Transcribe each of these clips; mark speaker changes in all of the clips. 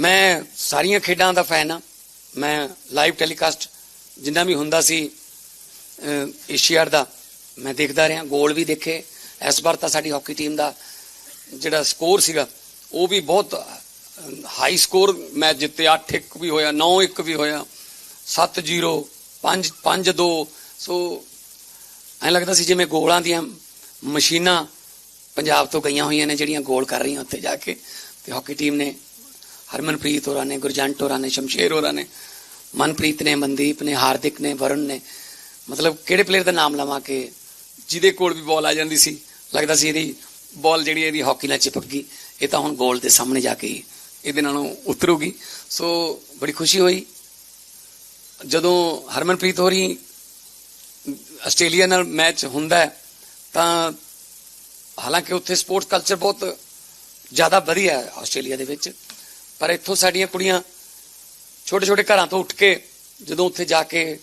Speaker 1: ਮੈਂ ਸਾਰੀਆਂ ਖੇਡਾਂ ਦਾ ਫੈਨ ਆ ਮੈਂ ਲਾਈਵ ਟੈਲੀਕਾਸਟ ਜਿੰਨਾ ਵੀ ਹੁੰਦਾ ਸੀ ਏਸ਼ੀਆਡ ਦਾ, ਮੈਂ ਦੇਖਦਾ ਰਿਹਾ। ਗੋਲ ਵੀ ਦੇਖੇ। ਇਸ ਵਾਰ ਤਾਂ ਸਾਡੀ ਹਾਕੀ ਟੀਮ ਦਾ ਜਿਹੜਾ ਸਕੋਰ ਸੀਗਾ, ਉਹ ਵੀ ਬਹੁਤ ਹਾਈ ਸਕੋਰ ਮੈਚ ਜਿੱਤੇ 8-1 ਵੀ ਹੋਇਆ 9-1 ਵੀ ਹੋਇਆ। 7-0 5 5-2 ਸੋ ਐਂ ਲੱਗਦਾ ਸੀ ਜਿਵੇਂ ਗੋਲਾਂ ਦੀਆਂ ਮਸ਼ੀਨਾਂ ਪੰਜਾਬ ਤੋਂ ਗਈਆਂ ਹੋਈਆਂ ਨੇ, ਜਿਹੜੀਆਂ ਗੋਲ ਕਰ ਰਹੀਆਂ ਉੱਥੇ ਜਾ ਕੇ। ਤੇ ਹਾਕੀ ਟੀਮ ਨੇ ਹਰਮਨਪ੍ਰੀਤ ਹੋਰਾਂ ਨੇ ਗੁਰਜੰਟ ਹੋਰਾਂ ਨੇ, ਸ਼ਮਸ਼ੇਰ ਹੋਰਾਂ ਨੇ, ਮਨਪ੍ਰੀਤ ਨੇ, ਮਨਦੀਪ ਨੇ, ਹਾਰਦਿਕ ਨੇ, ਵਰੁਣ ਨੇ, ਮਤਲਬ ਕਿਹੜੇ ਪਲੇਅਰ ਦਾ ਨਾਮ ਲਵਾਂ ਕਿ ਜਿਹਦੇ ਕੋਲ ਵੀ ਬਾਲ ਆ ਜਾਂਦੀ ਸੀ, ਲੱਗਦਾ ਸੀ ਇਹਦੀ ਬਾਲ ਜਿਹੜੀ ਇਹਦੀ ਹਾਕੀ ਨਾਲ ਚਿਪਕ ਗਈ, ਇਹ ਤਾਂ ਹੁਣ ਗੋਲ ਦੇ ਸਾਹਮਣੇ ਜਾ ਕੇ ਹੀ ਇਹਦੇ ਨਾਲੋਂ ਉਤਰੂਗੀ। ਸੋ ਬੜੀ ਖੁਸ਼ੀ ਹੋਈ। ਜਦੋਂ ਹਰਮਨਪ੍ਰੀਤ ਹੋਰੀ ਆਸਟ੍ਰੇਲੀਆ ਨਾਲ ਮੈਚ ਹੁੰਦਾ ਤਾਂ ਹਾਲਾਂਕਿ ਉੱਥੇ ਸਪੋਰਟਸ ਕਲਚਰ ਬਹੁਤ ਜ਼ਿਆਦਾ ਵਧੀਆ ਹੈ ਆਸਟ੍ਰੇਲੀਆ ਦੇ ਵਿੱਚ। ਪਰ ਇੱਥੋਂ ਸਾਡੀਆਂ ਕੁੜੀਆਂ ਛੋਟੇ ਛੋਟੇ ਘਰਾਂ ਤੋਂ ਉੱਠ ਕੇ ਜਦੋਂ ਉੱਥੇ ਜਾ ਕੇ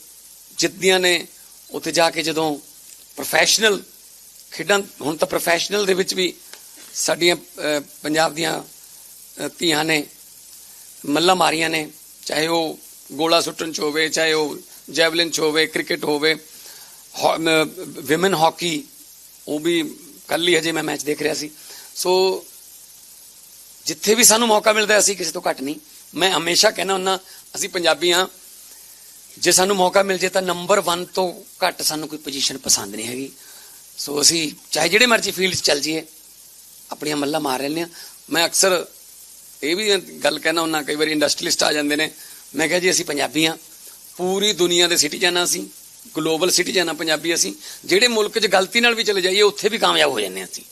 Speaker 1: ਜਿੱਤਦੀਆਂ ਨੇ, ਉੱਥੇ ਜਾ ਕੇ ਜਦੋਂ ਪ੍ਰੋਫੈਸ਼ਨਲ ਖੇਡਾਂ, ਹੁਣ ਤਾਂ ਪ੍ਰੋਫੈਸ਼ਨਲ ਦੇ ਵਿੱਚ ਵੀ ਸਾਡੀਆਂ ਪੰਜਾਬ ਦੀਆਂ ਧੀਆਂ ਨੇ ਮੱਲਾ ਮਾਰੀਆਂ ਨੇ, ਚਾਹੇ ਉਹ ਗੋਲਾ ਸੁੱਟਣ ਚ ਹੋਵੇ, ਚਾਹੇ ਉਹ ਜੈਵਲਿਨ ਚ ਹੋਵੇ ਕ੍ਰਿਕਟ ਹੋਵੇ ਵਿਮਨ ਹਾਕੀ ਉਹ ਵੀ ਕੱਲ ਹੀ ਹਜੇ ਮੈਂ ਮੈਚ ਦੇਖ ਰਿਹਾ ਸੀ। ਸੋ ਜਿੱਥੇ ਵੀ ਸਾਨੂੰ ਮੌਕਾ ਮਿਲਦਾ ਅਸੀਂ ਕਿਸੇ ਤੋਂ ਘੱਟ ਨਹੀਂ। ਮੈਂ ਹਮੇਸ਼ਾ ਕਹਿੰਦਾ ਹੁੰਦਾ, ਅਸੀਂ ਪੰਜਾਬੀ ਹਾਂ। ਜੇ ਸਾਨੂੰ ਮੌਕਾ ਮਿਲ ਜੇ ਤਾਂ ਨੰਬਰ 1 ਤੋਂ ਘੱਟ ਸਾਨੂੰ ਕੋਈ ਪੋਜੀਸ਼ਨ ਪਸੰਦ ਨਹੀਂ ਹੈਗੀ। ਸੋ ਅਸੀਂ ਚਾਹੇ ਜਿਹੜੇ ਮਰਜ਼ੀ ਫੀਲਡ 'ਚ ਚੱਲ ਜਾਈਏ, ਆਪਣੀਆਂ ਮੱਲਾਂ ਮਾਰ ਲੈਂਦੇ ਹਾਂ। ਮੈਂ ਅਕਸਰ ਇਹ ਵੀ ਗੱਲ ਕਹਿਣਾ ਹੁੰਦਾ, ਕਈ ਵਾਰੀ ਇੰਡਸਟਰੀਲਿਸਟ ਆ ਜਾਂਦੇ ਨੇ। ਮੈਂ ਕਿਹਾ ਜੀ, ਅਸੀਂ ਪੰਜਾਬੀ ਹਾਂ। ਪੂਰੀ ਦੁਨੀਆ ਦੇ ਸਿਟੀਜ਼ਨ ਹਾਂ ਅਸੀਂ। ਗਲੋਬਲ ਸਿਟੀਜ਼ਨ ਹਾਂ, ਪੰਜਾਬੀ ਅਸੀਂ। ਜਿਹੜੇ ਮੁਲਕ 'ਚ ਗਲਤੀ ਨਾਲ ਵੀ ਚਲੇ ਜਾਈਏ, ਉੱਥੇ ਵੀ ਕਾਮਯਾਬ ਹੋ ਜਾਂਦੇ ਹਾਂ ਅਸੀਂ।